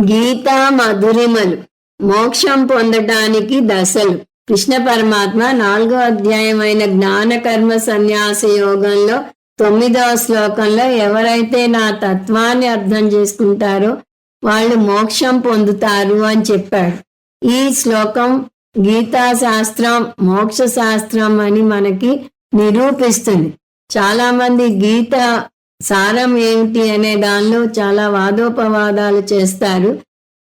గీతా మధురిమలు. మోక్షం పొందటానికి దశలు. కృష్ణ పరమాత్మ నాలుగో అధ్యాయమైన జ్ఞాన కర్మ సన్యాస యోగంలో తొమ్మిదవ శ్లోకంలో ఎవరైతే నా తత్వాన్ని అర్థం చేసుకుంటారో వాళ్ళు మోక్షం పొందుతారు అని చెప్పాడు. ఈ శ్లోకం గీతా శాస్త్రం మోక్ష శాస్త్రం అని మనకి నిరూపిస్తుంది. చాలా మంది గీత సారం ఏమిటి అనే దానిలో చాలా వాదోపవాదాలు చేస్తారు.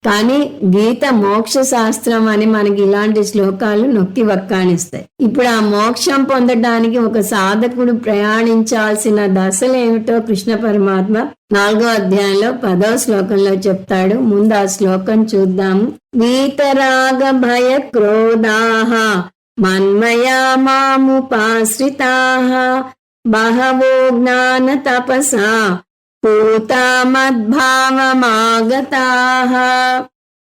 కానీ గీత మోక్ష శాస్త్రం అని మనకి ఇలాంటి శ్లోకాలు నొక్కి వక్కాణిస్తాయి. ఇప్పుడు ఆ మోక్షం పొందడానికి ఒక సాధకుడు ప్రయాణించాల్సిన దశలు ఏమిటో కృష్ణ పరమాత్మ నాలుగో అధ్యాయంలో పదో శ్లోకంలో చెప్తాడు. ముందు ఆ శ్లోకం చూద్దాము. వీతరాగ భయ క్రోధాహ మన్మయా మాముపాశ్రితాహ బహవో జ్ఞాన తపసా పూతామద్భావమాగతాహ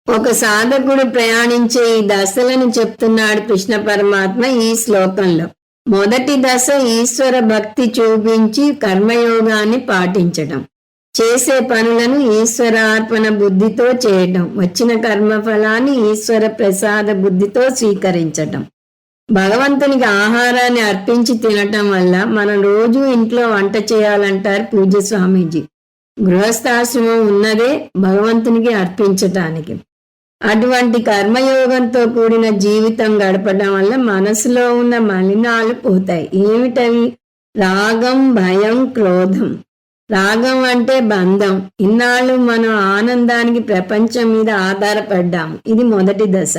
ఒక సాధకుడు ప్రయాణించే ఈ దశలను చెప్తున్నాడు కృష్ణ పరమాత్మ ఈ శ్లోకంలో. మొదటి దశ ఈశ్వర భక్తి చూపించి కర్మయోగాన్ని పాటించటం చేసే పనులను ఈశ్వరార్పణ బుద్ధితో చేయటం వచ్చిన కర్మఫలాన్ని ఈశ్వర ప్రసాద బుద్ధితో స్వీకరించటం భగవంతునికి ఆహారాన్ని అర్పించి తినటం వల్ల మనం రోజు ఇంట్లో వంట చేయాలంటారు పూజ స్వామీజీ. గృహస్థాశ్రమం ఉన్నదే భగవంతునికి అర్పించటానికి. అటువంటి కర్మయోగంతో కూడిన జీవితం గడపడం వల్ల మనసులో ఉన్న మలినాలు పోతాయి. ఏమిటవి? రాగం భయం క్రోధం. రాగం అంటే బంధం. ఇన్నాళ్ళు మనం ఆనందానికి ప్రపంచం మీద ఆధారపడ్డాము. ఇది మొదటి దశ.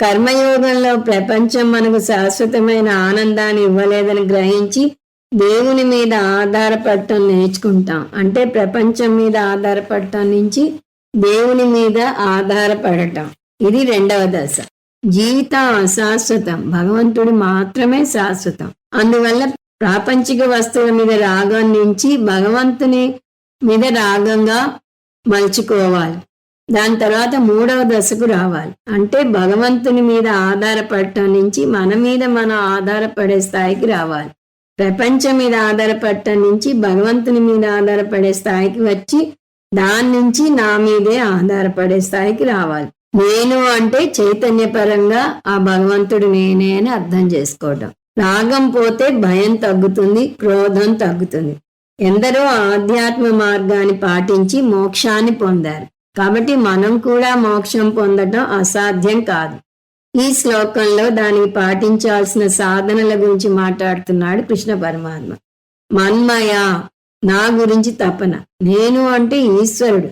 కర్మయోగంలో ప్రపంచం మనకు శాశ్వతమైన ఆనందాన్ని ఇవ్వలేదని గ్రహించి దేవుని మీద ఆధారపడటం నేర్చుకుంటాం. అంటే ప్రపంచం మీద ఆధారపడటం నుంచి దేవుని మీద ఆధారపడటం. ఇది రెండవ దశ. జీవితం అశాశ్వతం. భగవంతుడు మాత్రమే శాశ్వతం. అందువల్ల ప్రాపంచిక వస్తువుల మీద రాగం నుంచి భగవంతుని మీద రాగంగా మలుచుకోవాలి. దాని తర్వాత మూడవ దశకు రావాలి. అంటే భగవంతుని మీద ఆధారపడటం నుంచి మన మీద మనం ఆధారపడే స్థాయికి రావాలి. ప్రపంచం మీద ఆధారపడటం నుంచి భగవంతుని మీద ఆధారపడే స్థాయికి వచ్చి దాని నుంచి నా మీదే ఆధారపడే స్థాయికి రావాలి. నేను అంటే చైతన్యపరంగా ఆ భగవంతుడు నేనే అని అర్థం చేసుకోవటం. రాగం పోతే భయం తగ్గుతుంది క్రోధం తగ్గుతుంది. ఎందరో ఆధ్యాత్మ మార్గాన్ని పాటించి మోక్షాన్ని పొందారు. కాబట్టి మనం కూడా మోక్షం పొందటం అసాధ్యం కాదు. ఈ శ్లోకంలో దానికి పాటించాల్సిన సాధనల గురించి మాట్లాడుతున్నాడు కృష్ణ పరమాత్మ. మన్మయ నా గురించి తపన. నేను అంటే ఈశ్వరుడు.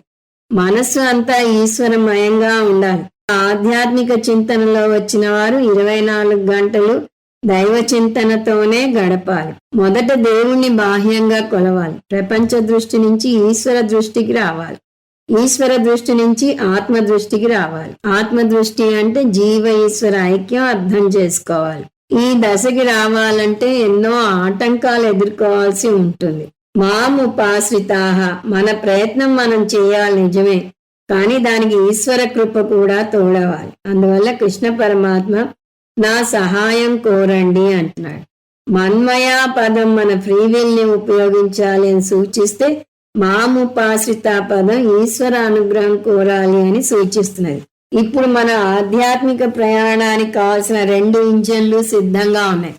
మనస్సు అంతా ఈశ్వరమయంగా ఉండాలి. ఆధ్యాత్మిక చింతనలో వచ్చిన వారు ఇరవై నాలుగు గంటలు దైవ చింతనతోనే గడపాలి. మొదట దేవుణ్ణి బాహ్యంగా కొలవాలి. ప్రపంచ దృష్టి నుంచి ఈశ్వర దృష్టికి రావాలి. ఈశ్వర దృష్టి నుంచి ఆత్మ దృష్టికి రావాలి. ఆత్మ దృష్టి అంటే జీవ ఈశ్వర ఐక్యం అర్థం చేసుకోవాలి. ఈ దశకి రావాలంటే ఎన్నో ఆటంకాలు ఎదుర్కోవాల్సి ఉంటుంది. మాముపాశ్రితాహ మన ప్రయత్నం మనం చేయాలి నిజమే. కానీ దానికి ఈశ్వర కృప కూడా తోడవాలి అందువల్ల కృష్ణ పరమాత్మ నా సహాయం కోరండి అంటున్నాడు. మన్మయా పదం మన ఫ్రీవిల్ని ఉపయోగించాలి అని సూచిస్తే మాముపాశ్రిత పదం ఈశ్వర అనుగ్రహం కోరాలి అని సూచిస్తున్నది. ఇప్పుడు మన ఆధ్యాత్మిక ప్రయాణానికి కావాల్సిన రెండు ఇంజన్లు సిద్ధంగా ఉన్నాయి.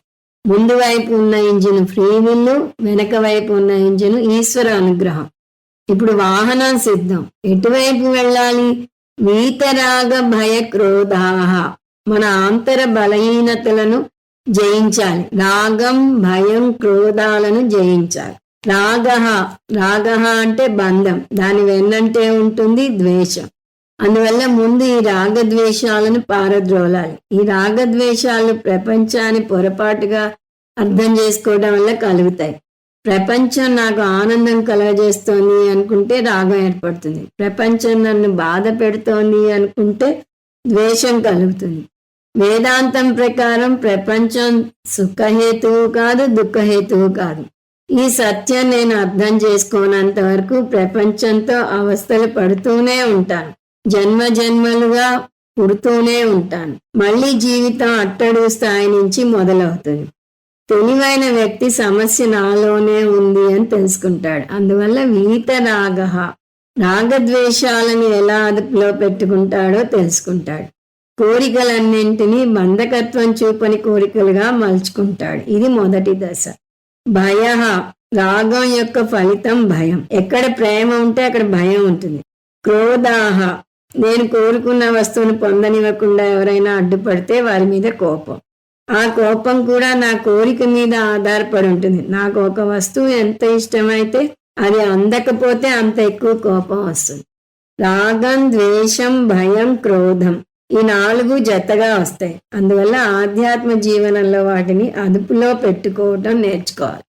ముందు వైపు ఉన్న ఇంజిన్ ఫ్రీ విల్లు వెనక వైపు ఉన్న ఇంజిన్ ఈశ్వర అనుగ్రహం. ఇప్పుడు వాహనం సిద్ధం. ఎటువైపు వెళ్ళాలి? వీతరాగ భయ క్రోధాహ. మన ఆంతర బలహీనతలను జయించాలి. రాగం భయం క్రోధాలను జయించాలి. రాగ రాగ అంటే బంధం. దాని వెన్నంటే ఉంటుంది ద్వేషం. అందువల్ల ముందు ఈ రాగద్వేషాలను పారద్రోలాలి. ఈ రాగద్వేషాలు ప్రపంచాన్ని పొరపాటుగా అర్థం చేసుకోవడం వల్ల కలుగుతాయి. ప్రపంచం నాకు ఆనందం కలగజేస్తోంది అనుకుంటే రాగం ఏర్పడుతుంది. ప్రపంచం నన్ను బాధ పెడుతోంది అనుకుంటే ద్వేషం కలుగుతుంది. వేదాంతం ప్రకారం ప్రపంచం సుఖహేతువు కాదు దుఃఖహేతువు కాదు. ఈ సత్యం నేను అర్థం చేసుకోనంత వరకు ప్రపంచంతో అవస్థలు పడుతూనే ఉంటాను. జన్మ జన్మలుగా పుడుతూనే ఉంటాను. మళ్ళీ జీవితం అట్టడు స్థాయి నుంచి మొదలవుతుంది. తెలివైన వ్యక్తి సమస్య నాలోనే ఉంది అని తెలుసుకుంటాడు. అందువల్ల వీత రాగ రాగద్వేషాలను ఎలా అదుపులో పెట్టుకుంటాడో తెలుసుకుంటాడు. కోరికలన్నింటినీ బంధకత్వం చూపని కోరికలుగా మలుచుకుంటాడు. ఇది మొదటి దశ. భయ రాగం యొక్క ఫలితం భయం. ఎక్కడ ప్రేమ ఉంటే అక్కడ భయం ఉంటుంది. క్రోధాహ నేను కోరుకున్న వస్తువును పొందనివ్వకుండా ఎవరైనా అడ్డుపడితే వారి మీద కోపం. ఆ కోపం కూడా నా కోరిక మీద ఆధారపడి ఉంటుంది. నాకు ఒక వస్తువు ఎంత ఇష్టమైతే అది అందకపోతే అంత ఎక్కువ కోపం వస్తుంది. రాగం ద్వేషం భయం క్రోధం. ఈ నాలుగు జతగా వస్తాయి. అందువల్ల ఆధ్యాత్మ జీవనంలో వాటిని అదుపులో పెట్టుకోవటం నేర్చుకోవాలి.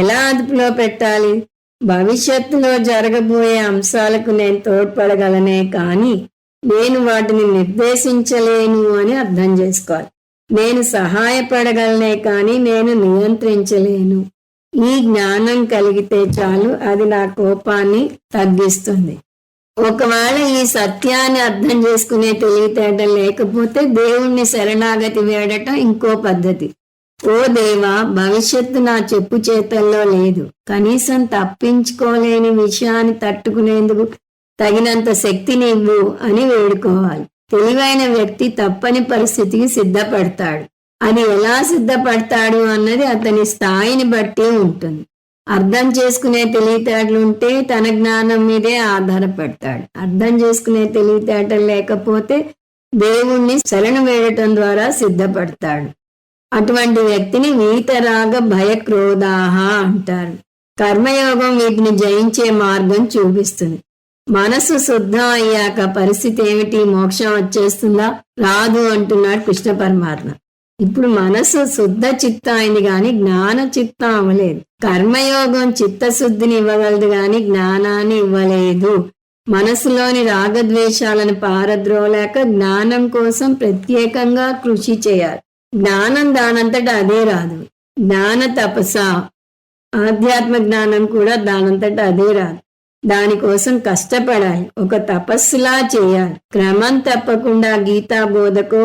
ఎలా అదుపులో పెట్టాలి? భవిష్యత్తులో జరగబోయే అంశాలకు నేను తోడ్పడగలనే కానీ నేను వాటిని నిర్దేశించలేను అని అర్థం చేసుకోవాలి. నేను సహాయపడగలనే కానీ నేను నియంత్రించలేను. ఈ జ్ఞానం కలిగితే చాలు అది నా కోపాన్ని తగ్గిస్తుంది. ఒకవేళ ఈ సత్యాన్ని అర్థం చేసుకునే తెలివితేటలు లేకపోతే దేవుణ్ణి శరణాగతి వేడటం ఇంకో పద్ధతి. ఓ దేవా భవిష్యత్తు నా చెప్పు చేతల్లో లేదు. కనీసం తప్పించుకోలేని విషయాన్ని తట్టుకునేందుకు తగినంత శక్తిని ఇవ్వు అని వేడుకోవాలి. తెలివైన వ్యక్తి తప్పని పరిస్థితికి సిద్ధపడతాడు. అది ఎలా సిద్ధపడతాడు అన్నది అతని స్థాయిని బట్టి ఉంటుంది. అర్థం చేసుకునే తెలివితేటలు ఉంటే తన జ్ఞానం మీదే ఆధారపడతాడు. అర్థం చేసుకునే తెలివితేటలు లేకపోతే దేవుణ్ణి శరణు వేయటం ద్వారా సిద్ధపడతాడు. అటువంటి వ్యక్తిని వీతరాగ భయ క్రోధాహ అంటారు. కర్మయోగం వీటిని జయించే మార్గం చూపిస్తుంది. మనసు శుద్ధం అయ్యాక పరిస్థితి ఏమిటి? మోక్షం వచ్చేస్తుందా? రాదు అంటున్నాడు కృష్ణ పరమాత్మ. ఇప్పుడు మనసు శుద్ధ చిత్త అయింది కానీ జ్ఞాన చిత్తం అవ్వలేదు. కర్మయోగం చిత్తశుద్ధిని ఇవ్వగలదు కానీ జ్ఞానాన్ని ఇవ్వలేదు. మనసులోని రాగద్వేషాలను పారద్రోలేక జ్ఞానం కోసం ప్రత్యేకంగా కృషి చేయాలి. జ్ఞానం దానంతట అదే రాదు. జ్ఞాన తపస ఆధ్యాత్మ జ్ఞానం కూడా దానంతట అదే రాదు. దానికోసం కష్టపడాలి. ఒక తపస్సులా చేయాలి. క్రమం తప్పకుండా గీతా బోధకు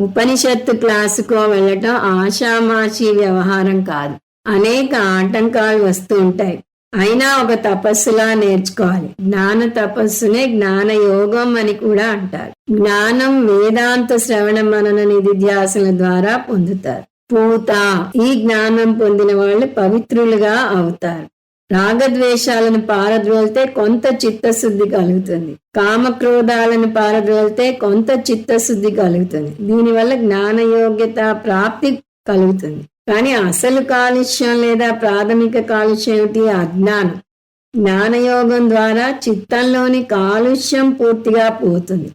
ఉపనిషత్తు క్లాసుకో వెళ్ళటం ఆషామాషి వ్యవహారం కాదు. అనేక ఆటంకాలు వస్తూ ఉంటాయి. అయినా ఒక తపస్సులా నేర్చుకోవాలి. జ్ఞాన తపస్సునే జ్ఞాన యోగం అని కూడా అంటారు. జ్ఞానం వేదాంత శ్రవణ మనన నిధిధ్యాసన ద్వారా పొందుతారు. పూత ఈ జ్ఞానం పొందిన వాళ్ళు పవిత్రులుగా అవుతారు. రాగద్వేషాలను పారద్రోలితే కొంత చిత్తశుద్ధి కలుగుతుంది. కామక్రోధాలను పారద్రోలితే కొంత చిత్తశుద్ధి కలుగుతుంది. దీనివల్ల జ్ఞాన యోగ్యత ప్రాప్తి కలుగుతుంది. కానీ అసలు కాలుష్యం లేదా ప్రాథమిక కాలుష్యం ఏమిటి? అజ్ఞానం. జ్ఞానయోగం ద్వారా చిత్తంలోని కాలుష్యం పూర్తిగా పోతుంది.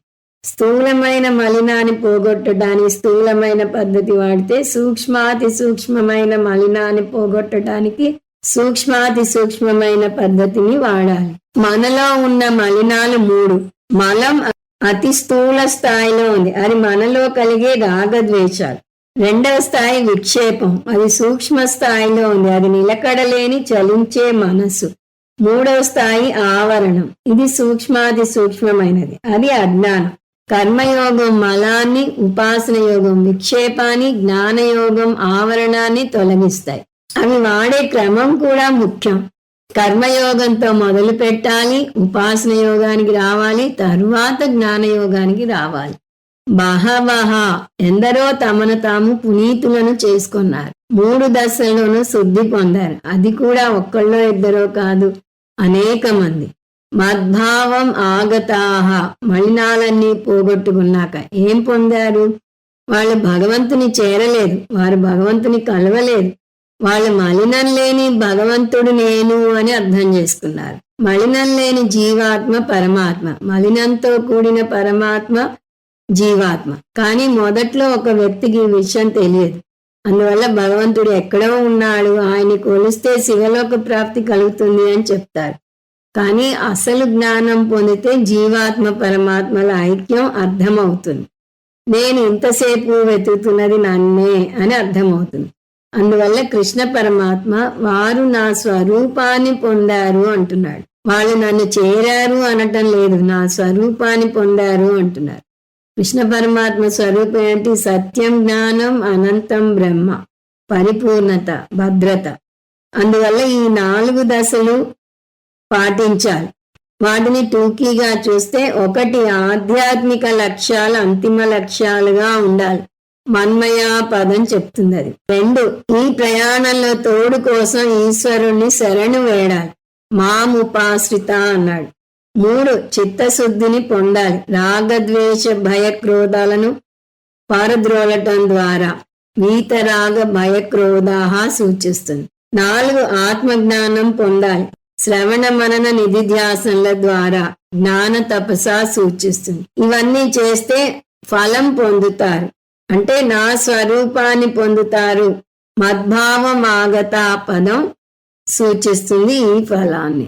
స్థూలమైన మలినాన్ని పోగొట్టడానికి స్థూలమైన పద్ధతి వాడితే సూక్ష్మాతి సూక్ష్మమైన మలినాన్ని పోగొట్టడానికి సూక్ష్మాతి సూక్ష్మమైన పద్ధతిని వాడాలి. మనలో ఉన్న మలినాలు మూడు. మలం అతి స్థూల స్థాయిలో ఉంది. అది మనలో కలిగే రాగద్వేషాలు. రెండవ స్థాయి విక్షేపం. అది సూక్ష్మ స్థాయిలో ఉంది. అది నిలకడలేని చలించే మనసు. మూడవ స్థాయి ఆవరణం. ఇది సూక్ష్మాది సూక్ష్మమైనది. అది అజ్ఞానం. కర్మయోగం మలాన్ని ఉపాసన యోగం విక్షేపాన్ని జ్ఞానయోగం ఆవరణాన్ని తొలగిస్తాయి. అవి వాడే క్రమం కూడా ముఖ్యం. కర్మయోగంతో మొదలు పెట్టాలి ఉపాసన యోగానికి రావాలి తరువాత జ్ఞానయోగానికి రావాలి. బహవహ ఎందరో తమను తాము పునీతులను చేసుకున్నారు. మూడు దశల్లోనూ శుద్ధి పొందారు. అది కూడా ఒక్కళ్ళో ఇద్దరో కాదు అనేక మంది. మద్భావం ఆగతాహ మలినాలన్నీ పోగొట్టుకున్నాక ఏం పొందారు? వాళ్ళు భగవంతుని చేరలేదు వారు భగవంతుని కలవలేదు. వాళ్ళు మలినం లేని భగవంతుడు నేను అని అర్థం చేసుకున్నారు. మలినం లేని జీవాత్మ పరమాత్మ మలినంతో కూడిన పరమాత్మ జీవాత్మ. కానీ మొదట్లో ఒక వ్యక్తికి ఈ విషయం తెలియదు. అందువల్ల భగవంతుడు ఎక్కడో ఉన్నాడు ఆయన్ని కొలిస్తే శివలోక ప్రాప్తి కలుగుతుంది అని చెప్తారు. కానీ అసలు జ్ఞానం పొందితే జీవాత్మ పరమాత్మల ఐక్యం అర్థమవుతుంది. నేను ఇంతసేపు వెతుకుతున్నది నన్నే అని అర్థమవుతుంది. అందువల్ల కృష్ణ పరమాత్మ వారు నా స్వరూపాన్ని పొందారు అంటున్నాడు. వాళ్ళు నన్ను చేరారు అనటం లేదు నా స్వరూపాన్ని పొందారు అంటున్నారు. కృష్ణ పరమాత్మ స్వరూపం ఏంటి? సత్యం జ్ఞానం అనంతం బ్రహ్మ పరిపూర్ణత భద్రత. అందువల్ల ఈ నాలుగు దశలు పాటించాలి. వాటిని టూకీగా చూస్తే ఒకటి ఆధ్యాత్మిక లక్ష్యాలు అంతిమ లక్ష్యాలుగా ఉండాలి. మన్మయ పదం చెప్తుంది అది రెండు ఈ ప్రయాణంలో తోడు కోసం ఈశ్వరుణ్ణి శరణు వేడాలి. మాముపాశ్రిత అన్నాడు. మూడు చిత్తశుద్ధిని పొందాలి. రాగద్వేష భయ క్రోధాలను పారద్రోలటం ద్వారా వీతరాగ భయ క్రోధాహ సూచిస్తుంది. నాలుగు ఆత్మజ్ఞానం పొందాలి. శ్రవణ మనన నిధిధ్యాసనల ద్వారా జ్ఞాన తపస సూచిస్తుంది. ఇవన్నీ చేస్తే ఫలం పొందుతారు. అంటే నా స్వరూపాన్ని పొందుతారు. మద్భావమాగత పదం సూచిస్తుంది ఈ ఫలాన్ని.